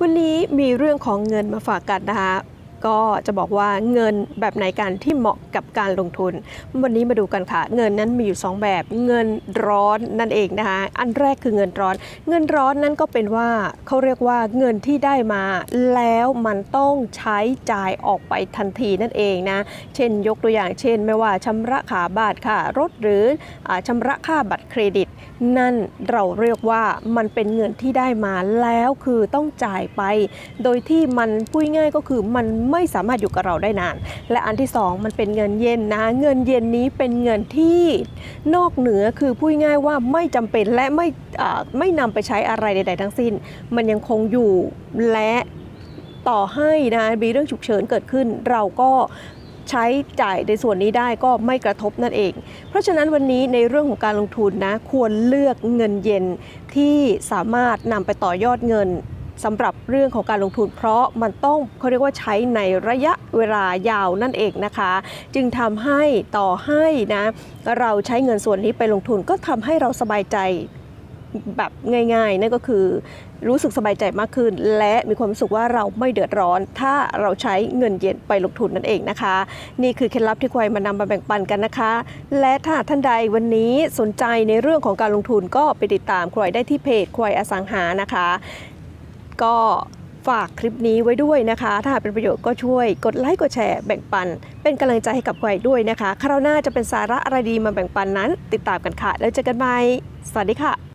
วันนี้มีเรื่องของเงินมาฝากกันนะคะ ก็จะบอกว่าเงินแบบไหนกันที่เหมาะกับการลงทุน วันนี้มาดูกันค่ะ เงินนั้นมีอยู่ 2 แบบเงินร้อนนั่นเองนะคะอันแรกคือเงินร้อน เงินร้อนนั้นก็เป็นว่าเขาเรียกว่าเงินที่ได้มา แล้วมันต้องใช้จ่ายออกไปทันทีนั่นเองนะเช่นยกตัวอย่างเช่น ไม่ว่าชำระขาบาทค่ะรถหรืออาชำระค่าบัตรเครดิต นั่นเราเรียกว่ามันเป็นเงินที่ได้มาแล้วคือต้องจ่ายไป โดยที่มันพูดง่ายก็คือมันไม่สามารถอยู่กับเราได้นาน และอันที่สองมันเป็นเงินเย็นนะ เงินเย็นนี้เป็นเงินที่นอกเหนือคือพูดง่ายว่าไม่จำเป็นและไม่ไม่นำไปใช้อะไรใด ๆ ทั้งสิ้น มันยังคงอยู่และต่อให้นะมีเรื่องฉุกเฉินเกิดขึ้น เราก็ใช้จ่ายในส่วนนี้ได้ก็ไม่กระทบนั่นเอง เพราะฉะนั้นวันนี้ในเรื่องของการลงทุนนะ ควรเลือกเงินเย็นที่สามารถนำไปต่อยอดเงิน สำหรับเรื่องของการลงทุนเพราะมันต้องเขาเรียกว่าใช้ในระยะเวลายาวนั่นเองนะคะ จึงทำให้ต่อให้นะ เราใช้เงินส่วนนี้ไปลงทุนก็ทำให้เราสบายใจแบบง่ายๆ นั่นก็คือรู้สึกสบายใจมากขึ้น และมีความรู้สึกว่าเราไม่เดือดร้อน ถ้าเราใช้เงินเย็นไปลงทุนนั่นเองนะคะ นี่คือเคล็ดลับที่ควายมานำมาแบ่งปันกันนะคะ และถ้าท่านใดวันนี้สนใจในเรื่องของการลงทุนก็ไปติดตามควายได้ที่เพจควายอสังหานะคะ ก็ฝากคลิปนี้ไว้ด้วยนะคะ ถ้าหากเป็นประโยชน์ก็ช่วยกดไลค์กดแชร์แบ่งปัน เป็นกำลังใจให้กับใครด้วยนะคะ คราวหน้าจะเป็นสาระอะไรดีมาแบ่งปันนั้น ติดตามกันค่ะ แล้วเจอกันใหม่สวัสดีค่ะ